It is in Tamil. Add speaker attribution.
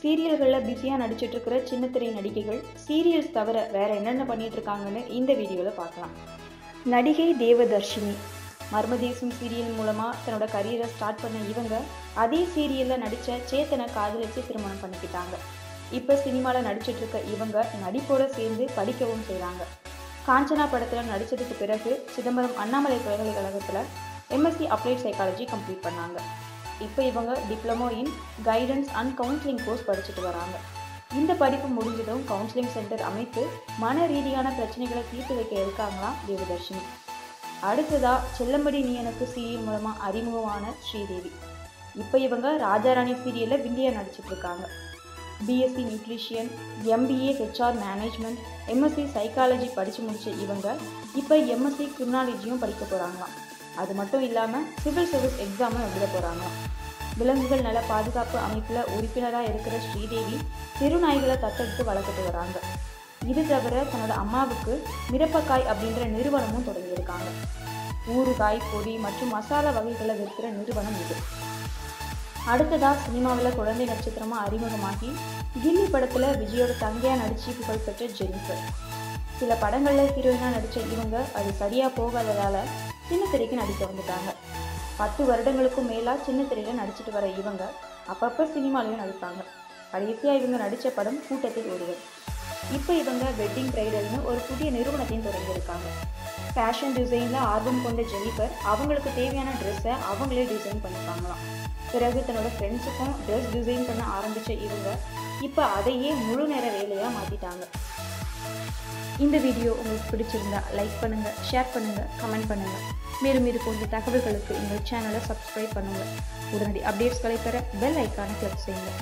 Speaker 1: சீரியல்களில் பிஸியாக நடிச்சிட்டு இருக்கிற சின்னத்திரை நடிகைகள் சீரியல்ஸ் தவிர வேற என்னென்ன பண்ணிட்டு இருக்காங்கன்னு இந்த வீடியோவில் பார்க்கலாம் நடிகை தேவதர்ஷினி. மர்மதேசம் சீரியல் மூலமாக தன்னோட கரியரை ஸ்டார்ட் பண்ண இவங்க அதே சீரியலில் நடித்த சேத்தனை காதலிச்சு திருமணம் பண்ணிக்கிட்டாங்க. இப்போ சினிமாவில் நடிச்சிட்டு இருக்க இவங்க நடிப்போட சேர்ந்து படிக்கவும் செய்கிறாங்க காஞ்சனா படத்தில் நடித்ததுக்கு பிறகு சிதம்பரம் அண்ணாமலை பல்கலைக்கழகத்தில் எம்எஸ்சி அப்ளைட் சைக்காலஜி கம்ப்ளீட் பண்ணாங்க. இப்போ இவங்க diploma in guidance and counselling course படிச்சுட்டு வராங்க. இந்த படிப்பு முடிஞ்சதும் கவுன்சிலிங் சென்டர் அமைத்து மன ரீதியான பிரச்சனைகளை தீர்த்து வைக்க இருக்காங்களாம் தேவதர்ஷினி. அடுத்ததா செல்லம்படி நீ எனக்கு சீரியல் மூலமாக அறிமுகமான ஸ்ரீதேவி. இப்போ இவங்க ராஜாராணி சீரியலில் வில்லியா நடிச்சிட்ருக்காங்க BSc nutrition MBA HR management MSc psychology படித்து முடித்த இவங்க இப்போ எம்எஸ்சி கிரிமினாலஜியும் படிக்க போகிறாங்களாம் அது மட்டும் இல்லாமல் சிவில் சர்வீஸ் எக்ஸாமும் எழுத போகிறாங்க விலங்குகள் நல பாதுகாப்பு அமைப்பில் உறுப்பினராக இருக்கிற ஸ்ரீதேவி தெருநாய்களை தத்தெடுத்து வளர்த்துட்டு வராங்க. இது தவிர தன்னோட அம்மாவுக்கு மிரப்பக்காய் அப்படின்ற நிறுவனமும் தொடங்கியிருக்காங்க. ஊறுகாய் பொடி மற்றும் மசாலா வகைகளை விற்கிற நிறுவனம் இது. அடுத்ததாக சினிமாவில் குழந்தை நட்சத்திரமாக அறிமுகமாகி கில்லி படத்தில் விஜயோட தங்கையாக நடிச்சு புகழ்பெற்ற ஜெனிஃபர். சில படங்களில் ஹீரோயினாக நடித்த இவங்க அது சரியாக போகாததால் சின்ன திரைக்கு நடிக்க வந்துட்டாங்க. பத்து வருடங்களுக்கும் மேலாக சின்ன திரையில் நடிச்சிட்டு வர இவங்க அப்பப்போ சினிமாலையும் நடிப்பாங்க. கடைசியாக இவங்க நடித்த படம் கூட்டத்தில் ஒருவர் இப்போ இவங்க வெட்டிங் பிரைடல்னு ஒரு புதிய நிறுவனத்தையும் தொடங்கியிருக்காங்க. ஃபேஷன் டிசைனில் ஆர்வம் கொண்ட ஜெனிஃபர் அவங்களுக்கு தேவையான ட்ரெஸ்ஸை அவங்களே டிசைன் பண்ணிப்பாங்களாம். பிறகு தன்னோட ஃப்ரெண்ட்ஸுக்கும் ட்ரெஸ் டிசைன் பண்ண ஆரம்பித்த இவங்க இப்போ அதையே முழு நேர வேலையாக மாற்றிட்டாங்க இந்த வீடியோ உங்களுக்கு பிடிச்சிருந்தா லைக் பண்ணுங்கள் ஷேர் பண்ணுங்கள் கமெண்ட் பண்ணுங்கள் மேலும் இது போன்ற தகவல்களுக்கு எங்கள் சேனலை சப்ஸ்கிரைப் பண்ணுங்கள் உடனடி அப்டேட்ஸ்களை பெற பெல் ஐக்கானை கிளிக் செய்யுங்கள்